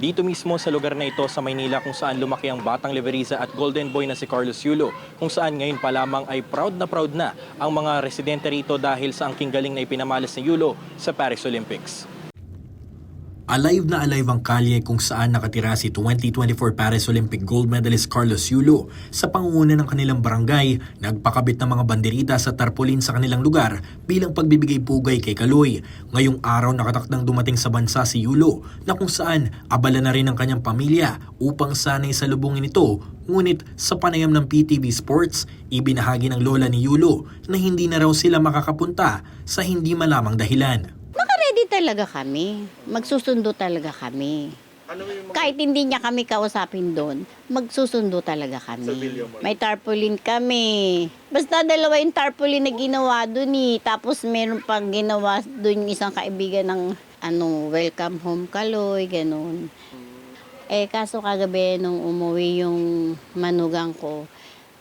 Dito mismo sa lugar na ito sa Maynila kung saan lumaki ang batang Leveriza at golden boy na si Carlos Yulo. Kung saan ngayon pa lamang ay proud na proud na ang mga residente rito dahil sa angking galing na ipinamalas ni Yulo sa Paris Olympics. Alive na alive ang kalye kung saan nakatira si 2024 Paris Olympic gold medalist Carlos Yulo. Sa pangunguna ng kanilang barangay, nagpakabit ng mga banderita sa tarpaulin sa kanilang lugar bilang pagbibigay pugay kay Kaloy. Ngayong araw nakatakdang dumating sa bansa si Yulo na kung saan abala na rin ang kanyang pamilya upang sanay sa lubungin ito. Ngunit sa panayam ng PTV Sports, ibinahagi ng lola ni Yulo na hindi na raw sila makakapunta sa hindi malamang dahilan. Talaga kami. Magsusundo talaga kami. Kahit hindi niya kami kausapin doon, magsusundo talaga kami. May tarpaulin kami. Basta dalawa yung tarpaulin na ginawa doon eh. Tapos meron pang ginawa doon yung isang kaibigan ng ano, welcome home kaloy, ganun. Eh, kaso kagabi nung umuwi yung manugang ko,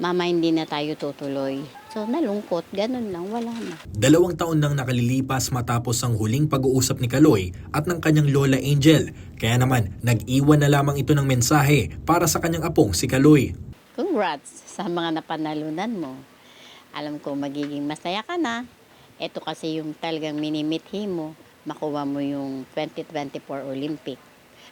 mama hindi na tayo tutuloy. So, nalungkot. Ganun lang. Wala na. Dalawang taon nang nakalilipas matapos ang huling pag-uusap ni Kaloy at ng kanyang lola Angel. Kaya naman, nag-iwan na lamang ito ng mensahe para sa kanyang apong si Kaloy. Congrats sa mga napanalunan mo. Alam ko magiging masaya ka na. Ito kasi yung talagang minimithi mo. Makuha mo yung 2024 Olympic.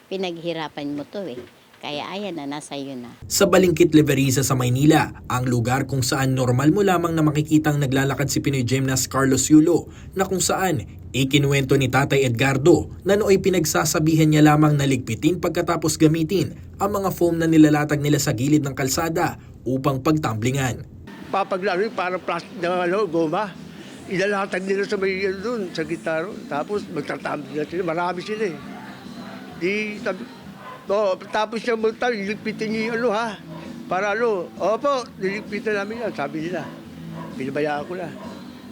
Pinaghirapan mo to eh. Kaya ayan na, nasa iyo na. Sa Balingkit Leveriza sa Maynila, ang lugar kung saan normal mo lamang na makikitang naglalakad si Pinoy gymnast Carlos Yulo na kung saan ikinuwento ni Tatay Edgardo na nooy pinagsasabihan niya lamang na ligpitin pagkatapos gamitin ang mga foam na nilalatag nila sa gilid ng kalsada upang pagtamblingan. papaglaro yung parang plastic na ano, goma. Ilalatag nila sa may ano doon, sa gitaro. Tapos magtatambi na sila. Marami sila eh. Di, tabi, oh, tapos siya magtaw, iligpitin niyo yung ano ha. Para ano, opo, niligpitan namin yan, sabi nila. Binabayaan ko na.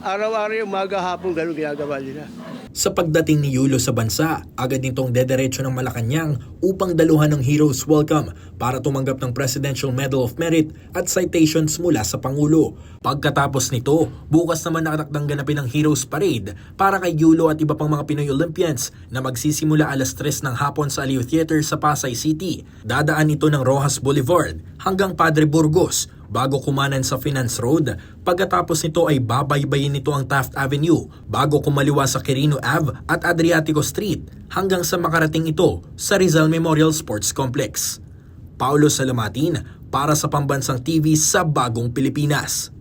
Araw-araw yung maga hapon, gano'n ginagawa nila. Sa pagdating ni Yulo sa bansa, agad nitong dederecho ng Malacanang upang daluhan ng Heroes Welcome para tumanggap ng Presidential Medal of Merit at citations mula sa Pangulo. Pagkatapos nito, bukas naman nakatakdang ganapin ang Heroes Parade para kay Yulo at iba pang mga Pinoy Olympians na magsisimula alas 3 ng hapon sa Aliw Theater sa Pasay City. Dadaan ito ng Rojas Boulevard hanggang Padre Burgos bago kumanan sa Finance Road. Pagkatapos nito ay babaybayin nito ang Taft Avenue bago kumaliwa sa Quirino Ave at Adriatico Street hanggang sa makarating ito sa Rizal Memorial Sports Complex. Paulo Salamatin para sa Pambansang TV sa Bagong Pilipinas.